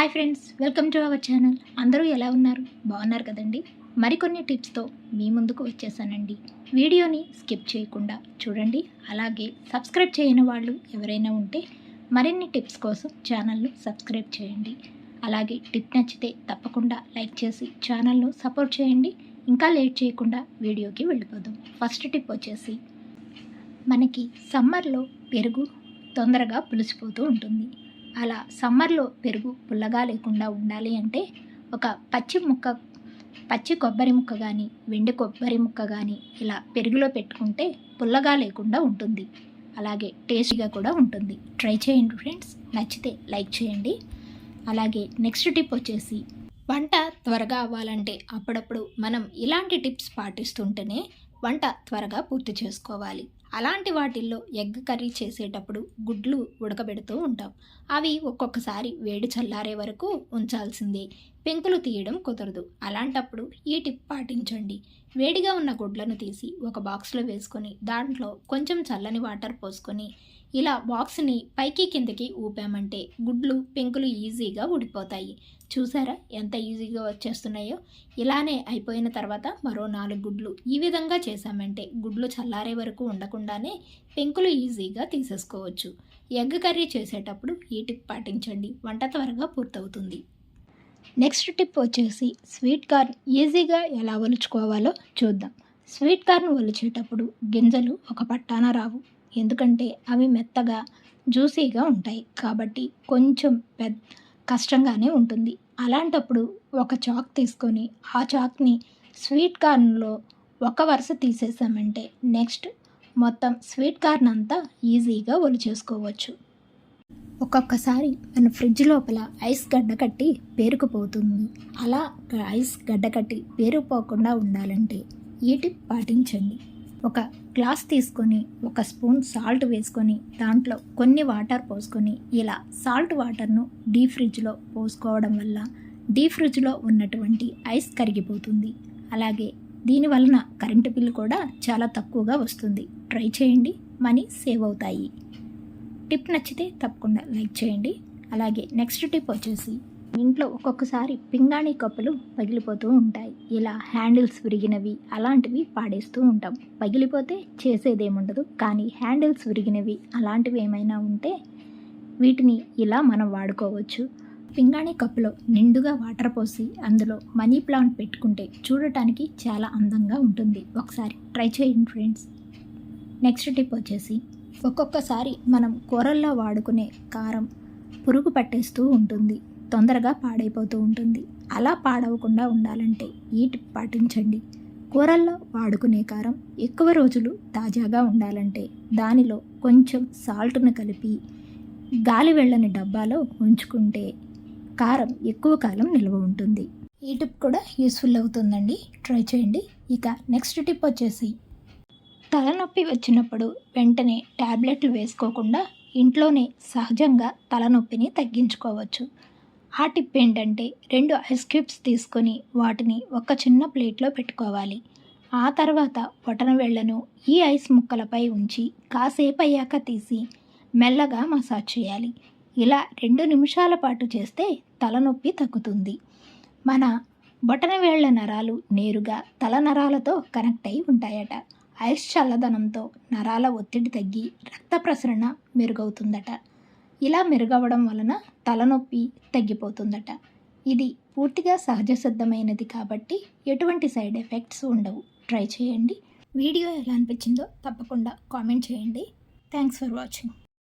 Hi friends welcome to our channel. అందరూ ఎలా ఉన్నారు? బాగున్నారు కదండి? మరికొన్ని టిప్స్తో మీ ముందుకు వచ్చేసానండి. వీడియోని స్కిప్ చేయకుండా చూడండి. అలాగే సబ్స్క్రైబ్ చేయని వాళ్ళు ఎవరైనా ఉంటే మరిన్ని టిప్స్ కోసం ఛానల్ను సబ్స్క్రైబ్ చేయండి. అలాగే టిప్ నచ్చితే తప్పకుండా లైక్ చేసి ఛానల్ను సపోర్ట్ చేయండి. ఇంకా లేట్ చేయకుండా వీడియోకి వెళ్ళిపోదాం. ఫస్ట్ టిప్ వచ్చేసి మనకి సమ్మర్లో పెరుగు తొందరగా పులిసిపోతూ ఉంటుంది. అలా సమ్మర్లో పెరుగు పుల్లగా లేకుండా ఉండాలి అంటే ఒక పచ్చి ముక్క పచ్చి కొబ్బరి ముక్క కానీ వెండి కొబ్బరి ముక్క కానీ ఇలా పెరుగులో పెట్టుకుంటే పుల్లగా లేకుండా ఉంటుంది. అలాగే టేస్టీగా కూడా ఉంటుంది. ట్రై చేయండి ఫ్రెండ్స్. నచ్చితే లైక్ చేయండి. అలాగే నెక్స్ట్ టిప్ వచ్చేసి వంట త్వరగా అవ్వాలంటే అప్పుడప్పుడు మనం ఇలాంటి టిప్స్ పాటిస్తుంటేనే వంట త్వరగా పూర్తి చేసుకోవాలి. అలాంటి వాటిల్లో ఎగ్ కర్రీ చేసేటప్పుడు గుడ్లు ఉడకబెడుతూ ఉంటాం. అవి ఒక్కొక్కసారి వేడి చల్లారే వరకు ఉంచాల్సిందే. పెంకులు తీయడం కుదరదు. అలాంటప్పుడు ఈ టిప్ పాటించండి. వేడిగా ఉన్న గుడ్లను తీసి ఒక బాక్స్లో వేసుకొని దాంట్లో కొంచెం చల్లని వాటర్ పోసుకొని ఇలా బాక్స్ని పైకి కిందకి ఊపామంటే గుడ్లు పెంకులు ఈజీగా ఊడిపోతాయి. చూసారా ఎంత ఈజీగా వచ్చేస్తున్నాయో? ఇలానే అయిపోయిన తర్వాత మరో నాలుగు గుడ్లు ఈ విధంగా చేశామంటే గుడ్లు చల్లారే వరకు ఉండకుండానే పెంకులు ఈజీగా తీసేసుకోవచ్చు. ఎగ్ కర్రీ చేసేటప్పుడు ఈ టిప్ పాటించండి. వంట త్వరగా పూర్తవుతుంది. నెక్స్ట్ టిప్ వచ్చేసి స్వీట్ కార్న్ ఈజీగా ఎలా ఒలుచుకోవాలో చూద్దాం. స్వీట్ కార్న్ ఒలిచేటప్పుడు గింజలు ఒక పట్టాన రావు. ఎందుకంటే అవి మెత్తగా జ్యూసీగా ఉంటాయి. కాబట్టి కొంచెం పెద్ద కష్టంగానే ఉంటుంది. అలాంటప్పుడు ఒక చాక్ తీసుకొని ఆ చాక్ని స్వీట్ కార్న్లో ఒక వరుస తీసేసామంటే నెక్స్ట్ మొత్తం స్వీట్ కార్న్ అంతా ఈజీగా ఒలిచేసుకోవచ్చు ఒక్కొక్కసారి మన ఫ్రిడ్జ్ లోపల ఐస్ గడ్డ కట్టి పేరుకుపోతుంది. అలా ఐస్ గడ్డ కట్టి పేరుకుపోకుండా ఉండాలంటే ఈ టిప్ పాటించండి. ఒక గ్లాస్ తీసుకొని ఒక స్పూన్ సాల్ట్ వేసుకొని దాంట్లో కొన్ని వాటర్ పోసుకొని ఇలా సాల్ట్ వాటర్ను డీ ఫ్రిడ్జ్లో పోసుకోవడం వల్ల డీ ఫ్రిడ్జ్లో ఉన్నటువంటి ఐస్ కరిగిపోతుంది. అలాగే దీని వలన కరెంటు బిల్లు కూడా చాలా తక్కువగా వస్తుంది. ట్రై చేయండి. మనీ సేవ్ అవుతాయి. టిప్ నచ్చితే తప్పకుండా లైక్ చేయండి. అలాగే నెక్స్ట్ టిప్ వచ్చేసి ఇంట్లో ఒక్కొక్కసారి పింగాణి కప్పులు పగిలిపోతూ ఉంటాయి. ఇలా హ్యాండిల్స్ విరిగినవి అలాంటివి పాడేస్తూ ఉంటాం. పగిలిపోతే చేసేదేముండదు. కానీ హ్యాండిల్స్ విరిగినవి అలాంటివి ఏమైనా ఉంటే వీటిని ఇలా మనం వాడుకోవచ్చు. పింగాణి కప్పులో నిండుగా వాటర్ పోసి అందులో మనీ ప్లాంట్ పెట్టుకుంటే చూడటానికి చాలా అందంగా ఉంటుంది. ఒకసారి ట్రై చేయండి ఫ్రెండ్స్. నెక్స్ట్ టిప్ వచ్చేసి ఒక్కొక్కసారి మనం కూరల్లో వాడుకునే కారం పురుగు పట్టేస్తూ ఉంటుంది. తొందరగా పాడైపోతూ ఉంటుంది. అలా పాడవకుండా ఉండాలంటే ఈ టిప్ పాటించండి. కూరల్లో వాడుకునే కారం ఎక్కువ రోజులు తాజాగా ఉండాలంటే దానిలో కొంచెం సాల్ట్ను కలిపి గాలి వెళ్ళని డబ్బాలో ఉంచుకుంటే కారం ఎక్కువ కాలం నిల్వ ఉంటుంది. ఈ టిప్ కూడా యూస్ఫుల్ అవుతుందండి. ట్రై చేయండి. ఇక నెక్స్ట్ టిప్ వచ్చేసి తలనొప్పి వచ్చినప్పుడు వెంటనే ట్యాబ్లెట్లు వేసుకోకుండా ఇంట్లోనే సహజంగా తలనొప్పిని తగ్గించుకోవచ్చు. ఆ టిప్ ఏంటంటే రెండు ఐస్ క్యూబ్స్ తీసుకొని వాటిని ఒక చిన్న ప్లేట్లో పెట్టుకోవాలి. ఆ తర్వాత బొటన వేళ్ళను ఈ ఐస్ ముక్కలపై ఉంచి కాసేపు అయ్యాక తీసి మెల్లగా మసాజ్ చేయాలి. ఇలా రెండు నిమిషాల పాటు చేస్తే తలనొప్పి తగ్గుతుంది. మన బొటన వేళ్ళ నరాలు నేరుగా తల నరాలతో కనెక్ట్ అయి ఉంటాయట. ఐస్ చల్లదనంతో నరాల ఒత్తిడి తగ్గి రక్త ప్రసరణ మెరుగవుతుందట. ఇలా మెరుగవడం వలన తలనొప్పి తగ్గిపోతుందట. ఇది పూర్తిగా సహజ సిద్ధమైనది కాబట్టి ఎటువంటి సైడ్ ఎఫెక్ట్స్ ఉండవు. ట్రై చేయండి. వీడియో ఎలా అనిపించిందో తప్పకుండా కామెంట్ చేయండి. Thanks for watching.